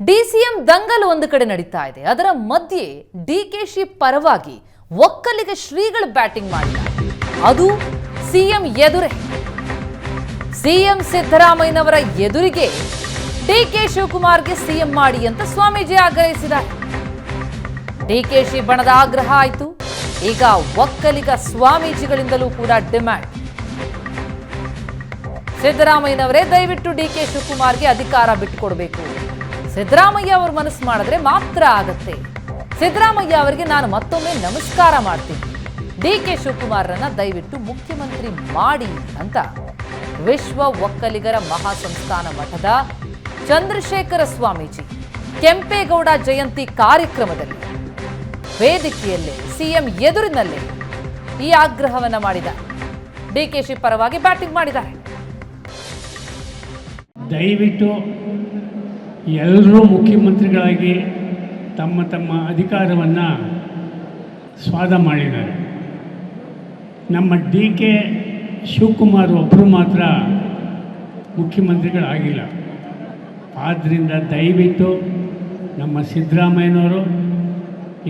DCM Dangal ಒಂದು ಕಡೆ ನಡೀತಾ ಇದೆ. ಅದರ ಮಧ್ಯೆ ಡಿ ಕೆ ಶಿ ಪರವಾಗಿ ಒಕ್ಕಲಿಗ ಶ್ರೀಗಳು ಬ್ಯಾಟಿಂಗ್ ಮಾಡಿದ್ದಾರೆ. ಅದು ಸಿಎಂ ಎದುರೇ. ಸಿಎಂ ಸಿದ್ದರಾಮಯ್ಯನವರ ಎದುರಿಗೆ ಡಿಕೆ ಶಿವಕುಮಾರ್ಗೆ ಸಿಎಂ ಮಾಡಿ ಅಂತ ಸ್ವಾಮೀಜಿ ಆಗ್ರಹಿಸಿದ್ದಾರೆ. ಡಿಕೆಶಿ ಬಣದ ಆಗ್ರಹ ಆಯಿತು. ಈಗ ಒಕ್ಕಲಿಗ ಸ್ವಾಮೀಜಿಗಳಿಂದಲೂ ಕೂಡ ಡಿಮ್ಯಾಂಡ್. ಸಿದ್ದರಾಮಯ್ಯನವರೇ ದಯವಿಟ್ಟು ಡಿ ಕೆ ಶಿವಕುಮಾರ್ಗೆ ಅಧಿಕಾರ ಬಿಟ್ಟುಕೊಡ್ಬೇಕು. ಸಿದ್ದರಾಮಯ್ಯ ಅವರು ಮನಸ್ಸು ಮಾಡಿದ್ರೆ ಮಾತ್ರ ಆಗತ್ತೆ. ಸಿದ್ದರಾಮಯ್ಯ ಅವರಿಗೆ ನಾನು ಮತ್ತೊಮ್ಮೆ ನಮಸ್ಕಾರ ಮಾಡ್ತೀನಿ. ಡಿ ಕೆ ಶಿವಕುಮಾರ್ರನ್ನ ದಯವಿಟ್ಟು ಮುಖ್ಯಮಂತ್ರಿ ಮಾಡಿ ಅಂತ. ವಿಶ್ವ ಒಕ್ಕಲಿಗರ ಮಹಾಸಂಸ್ಥಾನ ಮಠದ ಚಂದ್ರಶೇಖರ ಸ್ವಾಮೀಜಿ, ಕೆಂಪೇಗೌಡ ಜಯಂತಿ ಕಾರ್ಯಕ್ರಮದಲ್ಲಿ ವೇದಿಕೆಯಲ್ಲೇ, ಸಿಎಂ ಎದುರಿನಲ್ಲೇ ಈ ಆಗ್ರಹವನ್ನ ಮಾಡಿದ. ಡಿಕೆಶಿ ಪರವಾಗಿ ಬ್ಯಾಟಿಂಗ್ ಮಾಡಿದ್ದಾರೆ. ದಯವಿಟ್ಟು ಎಲ್ಲರೂ ಮುಖ್ಯಮಂತ್ರಿಗಳಾಗಿ ತಮ್ಮ ತಮ್ಮ ಅಧಿಕಾರವನ್ನು ಸ್ವಾದ ಮಾಡಿದ್ದಾರೆ. ನಮ್ಮ ಡಿ ಕೆ ಶಿವಕುಮಾರ್ ಒಬ್ಬರು ಮಾತ್ರ ಮುಖ್ಯಮಂತ್ರಿಗಳಾಗಿಲ್ಲ. ಆದ್ದರಿಂದ ದಯವಿಟ್ಟು ನಮ್ಮ ಸಿದ್ದರಾಮಯ್ಯನವರು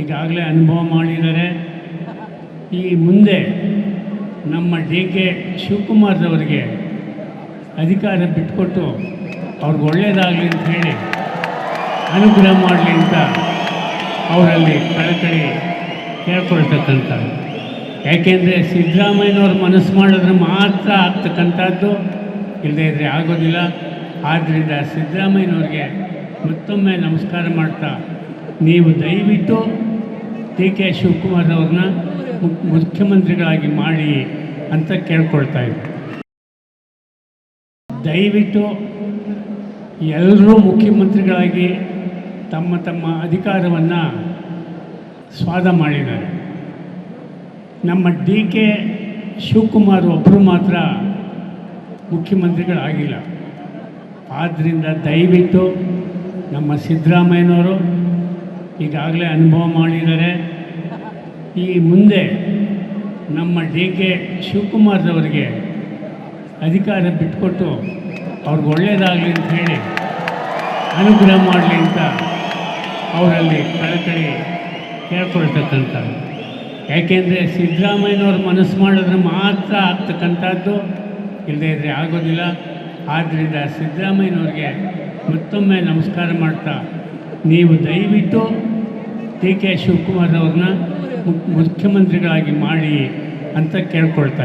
ಈಗಾಗಲೇ ಅನುಭವ ಮಾಡಿದ್ದಾರೆ. ಈ ಮುಂದೆ ನಮ್ಮ ಡಿ ಕೆ ಶಿವಕುಮಾರ್ರವರಿಗೆ ಅಧಿಕಾರ ಬಿಟ್ಕೊಟ್ಟು ಅವ್ರಿಗೆ ಒಳ್ಳೆಯದಾಗಲಿ ಅಂತ ಹೇಳಿ ಅನುಗ್ರಹ ಮಾಡಲಿ ಅಂತ ಅವರಲ್ಲಿ ಕಳಕಳಿ ಕೇಳ್ಕೊಳ್ತಕ್ಕಂಥ. ಯಾಕೆಂದರೆ ಸಿದ್ದರಾಮಯ್ಯನವ್ರ ಮನಸ್ಸು ಮಾಡಿದ್ರೆ ಮಾತ್ರ ಆಗ್ತಕ್ಕಂಥದ್ದು ಇಲ್ಲದೇ ಇದ್ದರೆ ಆಗೋದಿಲ್ಲ. ಆದ್ದರಿಂದ ಸಿದ್ದರಾಮಯ್ಯನವ್ರಿಗೆ ಮತ್ತೊಮ್ಮೆ ನಮಸ್ಕಾರ ಮಾಡ್ತಾ ನೀವು ದಯವಿಟ್ಟು ಡಿ ಕೆ ಶಿವಕುಮಾರ್ ಅವ್ರನ್ನ ಮುಖ್- ಮುಖ್ಯಮಂತ್ರಿಗಳಾಗಿ ಮಾಡಿ ಅಂತ ಕೇಳ್ಕೊಳ್ತಾ ಇದ್ದೀನಿ ದಯವಿಟ್ಟು ಎಲ್ಲರೂ ಮುಖ್ಯಮಂತ್ರಿಗಳಾಗಿ ತಮ್ಮ ತಮ್ಮ ಅಧಿಕಾರವನ್ನು ಸ್ವಾದ ಮಾಡಿದ್ದಾರೆ. ನಮ್ಮ ಡಿ ಕೆ ಶಿವಕುಮಾರ್ ಒಬ್ಬರು ಮಾತ್ರ ಮುಖ್ಯಮಂತ್ರಿಗಳಾಗಿಲ್ಲ. ಆದ್ದರಿಂದ ದಯವಿಟ್ಟು ನಮ್ಮ ಸಿದ್ದರಾಮಯ್ಯನವರು ಈಗಾಗಲೇ ಅನುಭವ ಮಾಡಿದ್ದಾರೆ. ಈ ಮುಂದೆ ನಮ್ಮ ಡಿ ಕೆ ಶಿವಕುಮಾರ್ರವರಿಗೆ ಅಧಿಕಾರ ಬಿಟ್ಕೊಟ್ಟು ಅವ್ರಿಗೆ ಒಳ್ಳೆಯದಾಗಲಿ ಅಂತ ಹೇಳಿ ಅನುಗ್ರಹ ಮಾಡಲಿ ಅಂತ ಅವರಲ್ಲಿ ಕಳಕಳಿ ಕೇಳ್ಕೊಳ್ತಕ್ಕಂಥದ್ದು ಯಾಕೆಂದರೆ ಸಿದ್ದರಾಮಯ್ಯನವ್ರ ಮನಸ್ಸು ಮಾಡಿದ್ರೆ ಮಾತ್ರ ಆಗ್ತಕ್ಕಂಥದ್ದು ಇಲ್ಲದೇ ಇದ್ದರೆ ಆಗೋದಿಲ್ಲ. ಆದ್ದರಿಂದ ಸಿದ್ದರಾಮಯ್ಯನವ್ರಿಗೆ ಮತ್ತೊಮ್ಮೆ ನಮಸ್ಕಾರ ಮಾಡ್ತಾ ನೀವು ದಯವಿಟ್ಟು ಡಿ ಕೆ ಶಿವಕುಮಾರ್ ಅವ್ರನ್ನ ಮುಖ್- ಮುಖ್ಯಮಂತ್ರಿಗಳಾಗಿ ಮಾಡಿ ಅಂತ ಕೇಳ್ಕೊಳ್ತಾ